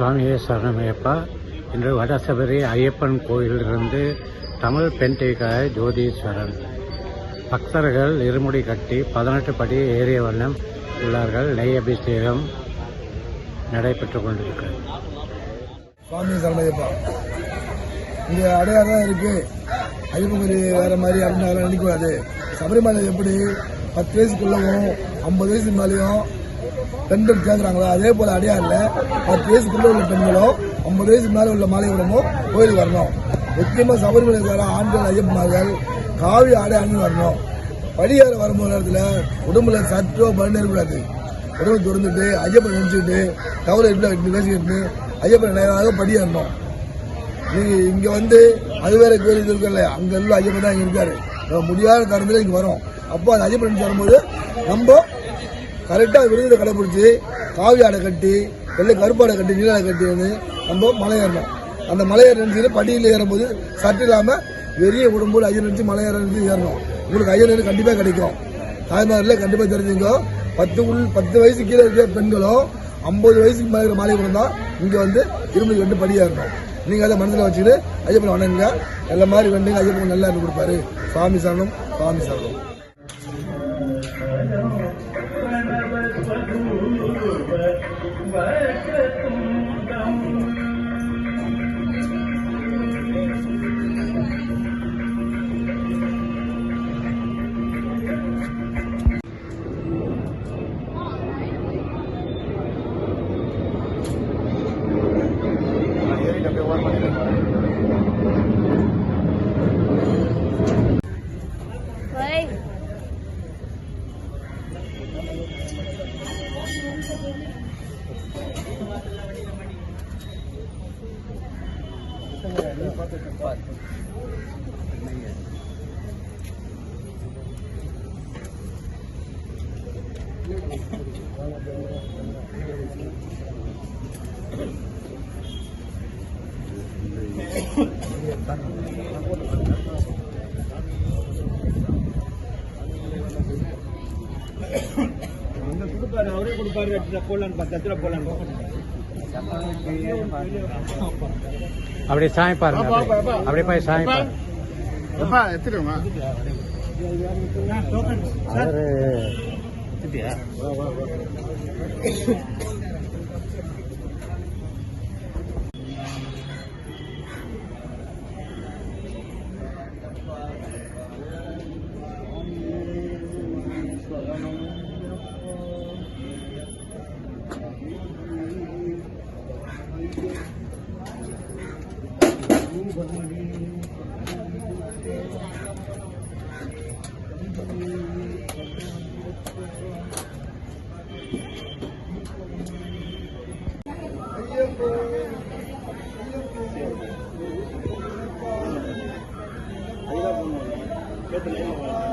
சுவாமியே சரணமையப்பா. இன்று வடசபரி ஐயப்பன் கோயிலிலிருந்து தமிழ் பென்டேக்காய ஜோதீஸ்வரன். பக்தர்கள் இருமுடி கட்டி பதினெட்டு படி ஏறிய வண்ணம் உள்ளார்கள். நெய் அபிஷேகம் நடைபெற்றுக் கொண்டிருக்கிறது. சுவாமி சரணமையப்பா. இங்கே அடையாளம் தான் இருக்கு. ஐயப்பன் கோயில் வேற மாதிரி அப்படின்னு அதெல்லாம் நினைக்கக்கூடாது சபரிமலை எப்படி பத்து வயசுக்குள்ளவும் ஐம்பது வயசு மேலேயும் பெண்கள் கேட்குறாங்களோ அதே போல் அடையாறில் பத்து வயசுக்குள்ளே உள்ள பெண்களோ ஐம்பது வயசுக்கு மேலே உள்ள மாலையுடமும் கோயிலுக்கு வரணும். முக்கியமாக சபரிமலை வர ஆண்கள் ஐயப்பன்மார்கள் காவி ஆடை அணிந்து வரணும். படியாறு வரும்போது நேரத்தில் உடம்புல சற்றோ பண்ண இருக்கக்கூடாது உடம்பு திறந்துட்டு ஐயப்பன் நினச்சிக்கிட்டு கவலை இருந்து பேசிக்கிட்டு ஐயப்பன் நேராக படியேறணும் நீங்கள் இங்கே வந்து அது வேற கோயில் இருக்கல அங்கே எல்லாம் ஐயப்பன் தான் இங்கே இருக்காரு. முடியாத தரத்துல இங்கே வரும். அப்போ அந்த ஐயப்பன் வரும்போது நம்ம கரெக்டாக விருதுகளை கடைபிடிச்சி காவி ஆடை கட்டி வெள்ளை கருப்பாடை கட்டி நீலாடை கட்டி வந்து நம்ம மலை ஏறணும் அந்த மலை ஏற நினைச்சு படியில் ஏறும்போது சட்டு இல்லாமல் வெளியே விடும்போது ஐயர் நினச்சி மலை ஏற நினைச்சு ஏறணும். உங்களுக்கு ஐயர் ஐயன் கண்டிப்பாக கிடைக்கும். தாய்மாரில் கண்டிப்பாக தெரிஞ்சுங்க பத்து உள் பத்து வயசு கீழே இருக்கிற பெண்களும் ஐம்பது வயசுக்கு மேலே இருக்கிற மாலை தான் இங்கே வந்து இரும்பு ரெண்டு படியாக இருக்கும் நீங்கள் அதை மனசில் வச்சுக்கிட்டு ஐயப்பன் வணங்குங்க. எல்லா மாதிரி வேண்டுங்க ஐயப்பன் நல்லா இருந்து கொடுப்பாரு. சாமி சரணம் சாமி சரணம். அவரே கொடுப்பாரு போடலான்னு பத்து லட்சம் போடலான்னு அப்படியே சாமி பாருங்க அப்படியே. போய் சாமி பாருங்க. அவரு Gracias.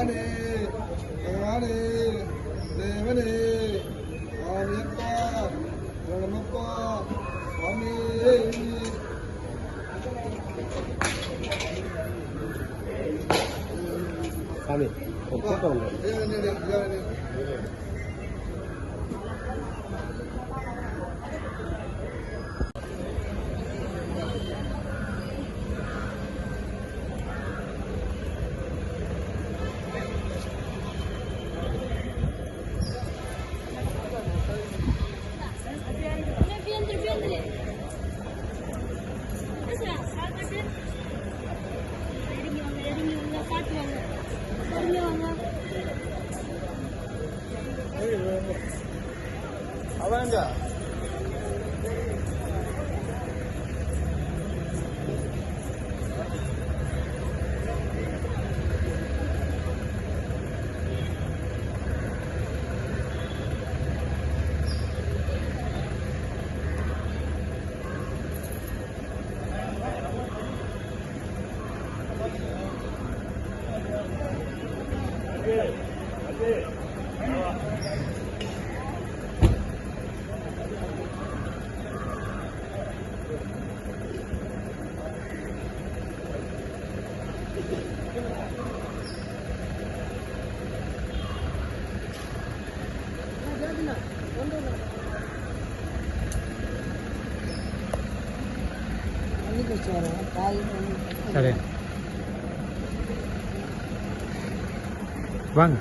பகவானே பகவானே தேவனே சுவாமியப்பா சரணமப்பா சுவாமி சாமி ஒரு கூட்டம் Laranja. Okay. Okay. Sao đây? Vâng.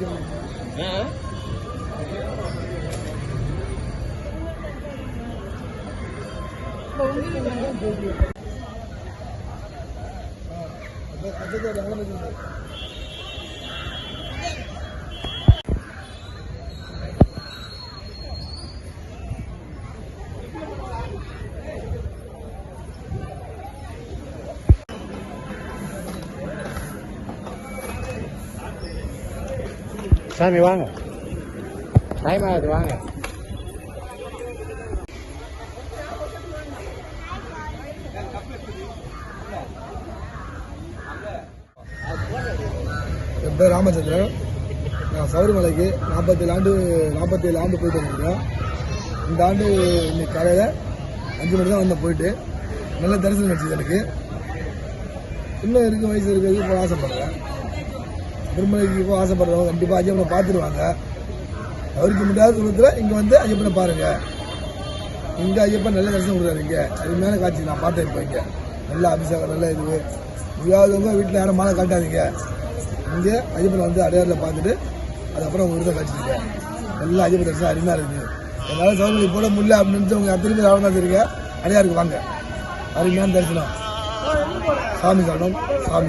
네? 뭐, 옮기는 거. 뭐, 뭐, 아, 내가 가져가 나가는 거. சாமி வாங்க டைம் ஆகுது வாங்க என் பேர் ராமச்சந்திரன் நான் சபரிமலைக்கு நாற்பத்தேழு ஆண்டு நாற்பத்தேழு ஆண்டு போயிட்டு வந்திருக்கேன் இந்த ஆண்டு இன்னைக்கு காலையில் அஞ்சு மணி தான் வந்தேன் போயிட்டு. நல்ல தரிசனம் கிடைச்சது எனக்கு. இன்னும் இருக்க வயசு இருக்கிறது இப்போ ஆசைப்படுறேன். திருமலைக்கு ஆசைப்படுறவங்க கண்டிப்பாக ஐயப்பனை பார்த்துருவாங்க. அவருக்கு முடியாத தூரத்தில் இங்கே வந்து ஐயப்பனை பாருங்கள் இங்கே ஐயப்பன் நல்ல தரிசனம் கொடுக்குறாரு இங்கே. அருமையான காட்சி நான் பார்த்தேன் இப்போ இங்கே. நல்ல அபிஷேகம் நல்ல இது. முடியாதவங்க வீட்டில் யாரும் மாலை காட்டாதீங்க. இங்கே ஐயப்பனை வந்து அடையாறில் பார்த்துட்டு அதுக்கப்புறம் உங்கள் விருதை காட்சிங்க நல்லா ஐயப்பன் தரிசனம் அருமையாக இருக்குது என்னால் சோதனை போட முடியல அப்படின்னு உங்கள் திரும்பி ராவணா தெரியுங்க? அடையாருக்கு வாங்க. அருமையான தரிசனம். சாமி சரணம் சாமி